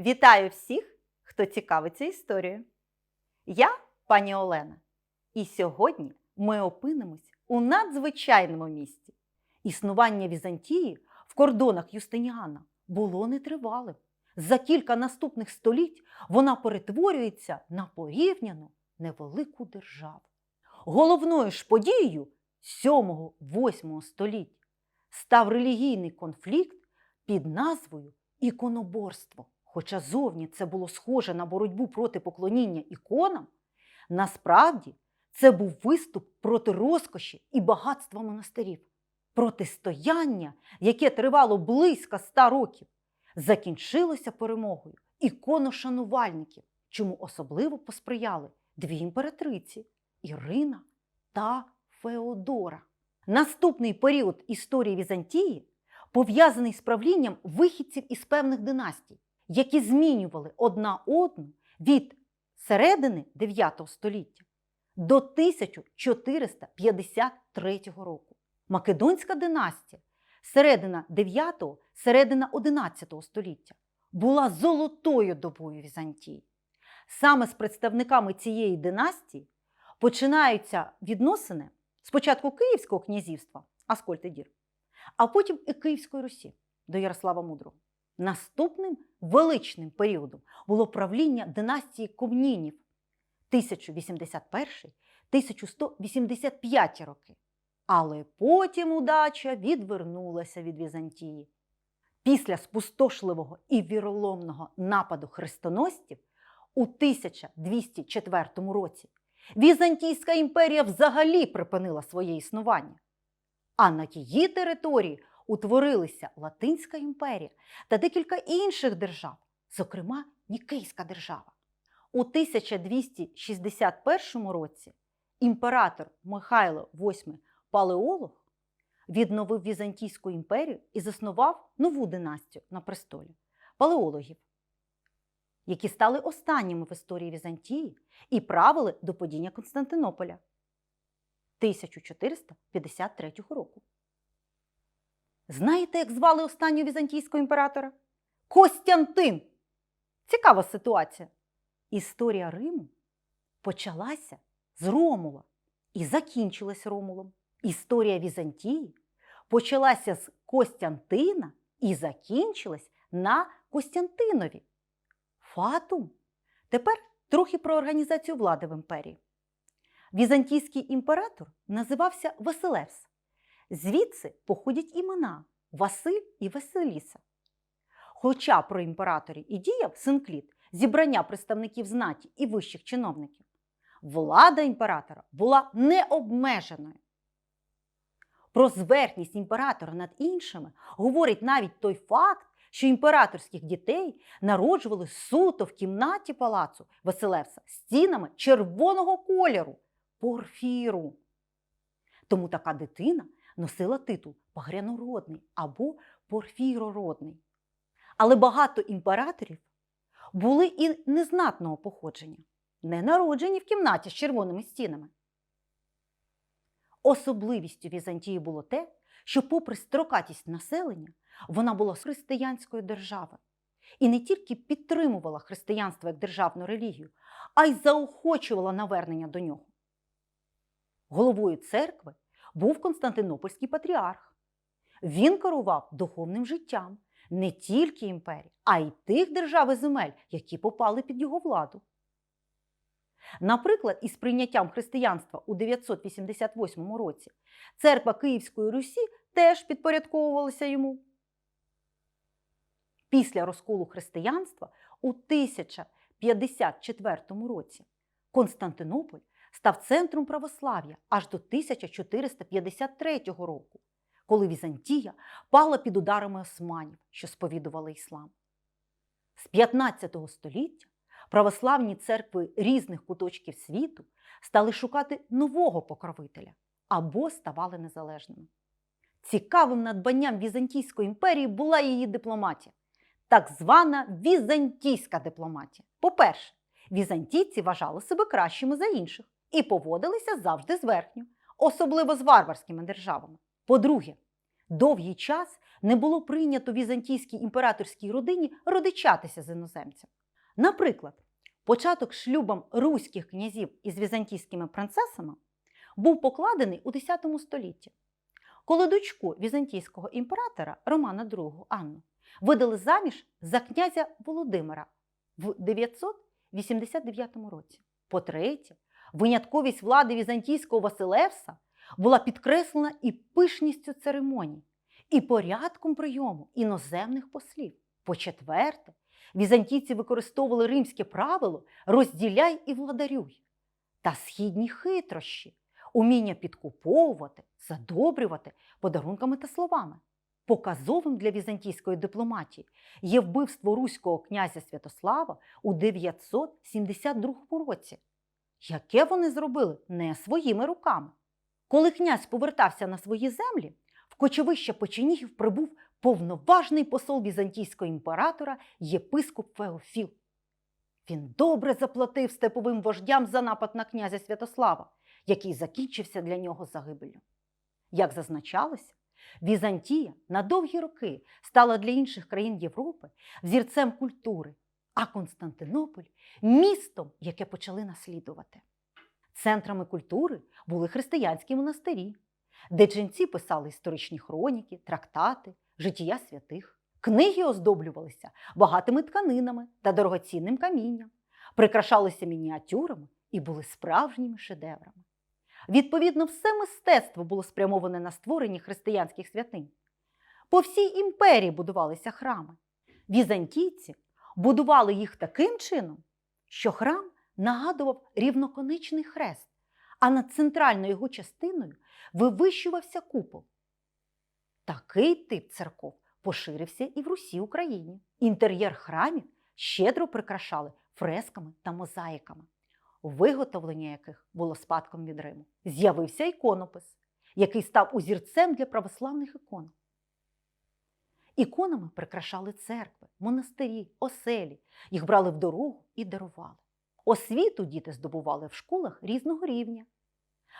Вітаю всіх, хто цікавиться історією. Я пані Олена, і сьогодні ми опинимось у надзвичайному місті. Існування Візантії в кордонах Юстиніана було нетривалим. За кілька наступних століть вона перетворюється на порівняно невелику державу. Головною ж подією 7-8 століть став релігійний конфлікт під назвою іконоборство. Хоча зовні це було схоже на боротьбу проти поклоніння іконам, насправді це був виступ проти розкоші і багатства монастирів. Протистояння, яке тривало близько ста років, закінчилося перемогою іконошанувальників, чому особливо посприяли дві імператриці Ірина та Феодора. Наступний період історії Візантії пов'язаний з правлінням вихідців із певних династій, які змінювали одна одну від середини 9 століття до 1453 року. Македонська династія середина 9 середина 11 століття була золотою добою Візантії. Саме з представниками цієї династії починаються відносини спочатку Київського князівства Аскольд Дір, а потім і Київської Русі до Ярослава Мудрого. Наступним величним періодом було правління династії Комнінів 1081-1185 роки. Але потім удача відвернулася від Візантії. Після спустошливого і віроломного нападу хрестоносців у 1204 році Візантійська імперія взагалі припинила своє існування. А на її території утворилися Латинська імперія та декілька інших держав, зокрема Нікейська держава. У 1261 році імператор Михайло VIII Палеолог відновив Візантійську імперію і заснував нову династію на престолі палеологів, які стали останніми в історії Візантії і правили до падіння Константинополя 1453 року. Знаєте, як звали останнього візантійського імператора? Костянтин! Цікава ситуація. Історія Риму почалася з Ромула і закінчилась Ромулом. Історія Візантії почалася з Костянтина і закінчилась на Костянтинові. Фатум. Тепер трохи про організацію влади в імперії. Візантійський імператор називався Василевс. Звідси походять імена Василь і Василіса. Хоча про імператорів і діяв Синкліт, зібрання представників знаті і вищих чиновників, влада імператора була необмеженою. Про зверхність імператора над іншими говорить навіть той факт, що імператорських дітей народжували суто в кімнаті палацу Василевса стінами червоного кольору порфіру. Тому така дитина носила титул Багрянородний або Порфірородний. Але багато імператорів були і незнатного походження, не народжені в кімнаті з червоними стінами. Особливістю Візантії було те, що, попри строкатість населення, вона була християнською державою і не тільки підтримувала християнство як державну релігію, а й заохочувала навернення до нього. Головою церкви був Константинопольський патріарх. Він керував духовним життям не тільки імперії, а й тих держав і земель, які попали під його владу. Наприклад, із прийняттям християнства у 988 році церква Київської Русі теж підпорядковувалася йому. Після розколу християнства у 1054 році Константинополь став центром православ'я аж до 1453 року, коли Візантія пала під ударами османів, що сповідували іслам. З 15 століття православні церкви різних куточків світу стали шукати нового покровителя або ставали незалежними. Цікавим надбанням Візантійської імперії була її дипломатія, так звана візантійська дипломатія. По-перше, візантійці вважали себе кращими за інших і поводилися завжди зверхньо, особливо з варварськими державами. По-друге, довгий час не було прийнято візантійській імператорській родині родичатися з іноземцем. Наприклад, початок шлюбом руських князів із візантійськими принцесами був покладений у X столітті, коли дочку візантійського імператора Романа II Анну видали заміж за князя Володимира в 989 році. По-третє, винятковість влади візантійського Василевса була підкреслена і пишністю церемоній, і порядком прийому іноземних послів. По-четверте, візантійці використовували римське правило розділяй і владарюй та східні хитрощі, уміння підкуповувати, задобрювати подарунками та словами. Показовим для візантійської дипломатії є вбивство руського князя Святослава у 972 році, яке вони зробили не своїми руками. Коли князь повертався на свої землі, в кочовище Печенігів прибув повноважний посол візантійського імператора єпископ Феофіл. Він добре заплатив степовим вождям за напад на князя Святослава, який закінчився для нього загибеллю. Як зазначалося, Візантія на довгі роки стала для інших країн Європи взірцем культури, а Константинополь містом, яке почали наслідувати. Центрами культури були християнські монастирі, де ченці писали історичні хроніки, трактати, життя святих. Книги оздоблювалися багатими тканинами та дорогоцінним камінням, прикрашалися мініатюрами і були справжніми шедеврами. Відповідно, все мистецтво було спрямоване на створення християнських святинь. По всій імперії будувалися храми. Візантійці будували їх таким чином, що храм нагадував рівноконечний хрест, а над центральною його частиною вивищувався купол. Такий тип церков поширився і в Русі Україні. Інтер'єр храмів щедро прикрашали фресками та мозаїками виготовлення яких було спадком від Риму. З'явився іконопис, який став узірцем для православних ікон. Іконами прикрашали церкви, монастирі, оселі, їх брали в дорогу і дарували. Освіту діти здобували в школах різного рівня.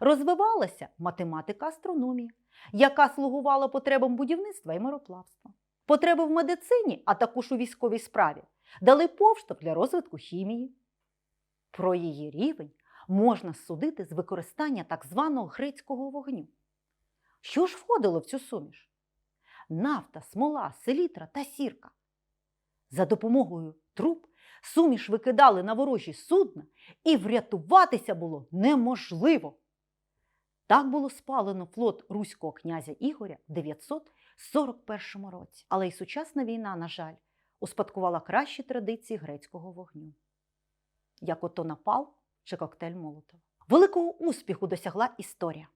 Розвивалася математика, астрономія, яка слугувала потребам будівництва і мироплавства. Потреби в медицині, а також у військовій справі, дали повштовх для розвитку хімії. Про її рівень можна судити з використання так званого грецького вогню. Що ж входило в цю суміш? Нафта, смола, селітра та сірка. За допомогою труб суміш викидали на ворожі судна, і врятуватися було неможливо. Так було спалено флот руського князя Ігоря в 941 році. Але й сучасна війна, на жаль, успадкувала кращі традиції грецького вогню як ото напал чи коктейль Молотова. Великого успіху досягла історія.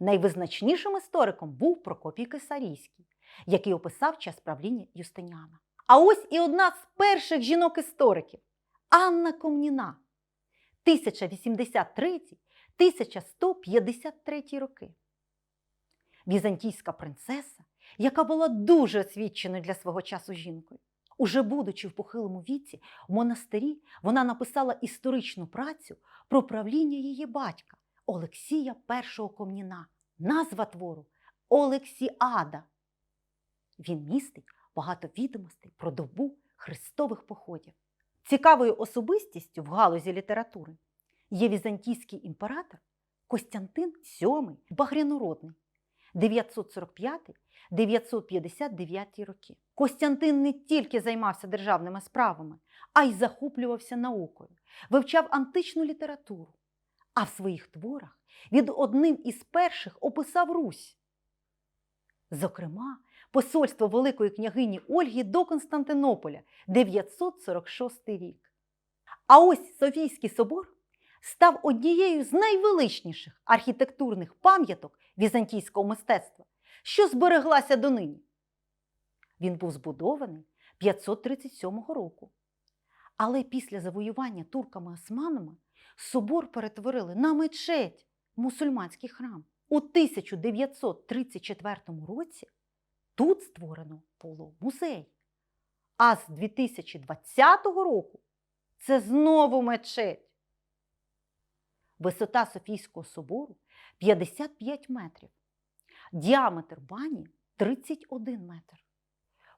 Найвизначнішим істориком був Прокопій Кисарійський, який описав час правління Юстиніана. А ось і одна з перших жінок-істориків Анна Комніна, 1083-1153 роки. Візантійська принцеса, яка була дуже освіченою для свого часу жінкою. Уже будучи в похилому віці, в монастирі вона написала історичну працю про правління її батька Олексія І Комніна. Назва твору Олексіада. Він містить багато відомостей про добу хрестових походів. Цікавою особистістю в галузі літератури є візантійський імператор Костянтин VII Багрянородний 945-959 роки. Костянтин не тільки займався державними справами, а й захоплювався наукою, вивчав античну літературу. А в своїх творах він одним із перших описав Русь. Зокрема, посольство Великої княгині Ольги до Константинополя 946 рік. А ось Софійський собор став однією з найвеличніших архітектурних пам'яток візантійського мистецтва, що збереглася донині. Він був збудований 537 року. Але після завоювання турками-османами собор перетворили на мечеть мусульманський храм. У 1934 році тут створено було музей. А з 2020 року це знову мечеть. Висота Софійського собору 55 метрів, діаметр бані 31 метр.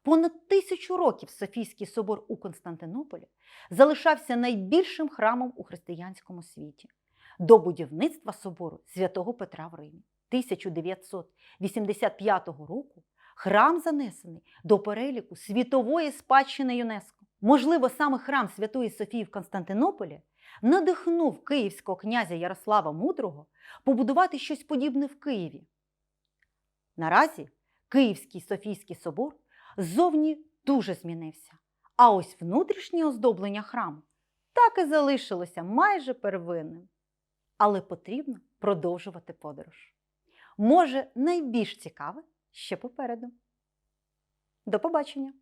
Понад тисячу років Софійський собор у Константинополі залишався найбільшим храмом у християнському світі до будівництва собору святого Петра в Римі. 1985 року храм занесений до переліку світової спадщини ЮНЕСКО. Можливо, саме храм Святої Софії в Константинополі надихнув київського князя Ярослава Мудрого побудувати щось подібне в Києві. Наразі Київський Софійський собор ззовні дуже змінився, а ось внутрішнє оздоблення храму так і залишилося майже первинним. Але потрібно продовжувати подорож. Може, найбільш цікаве ще попереду. До побачення!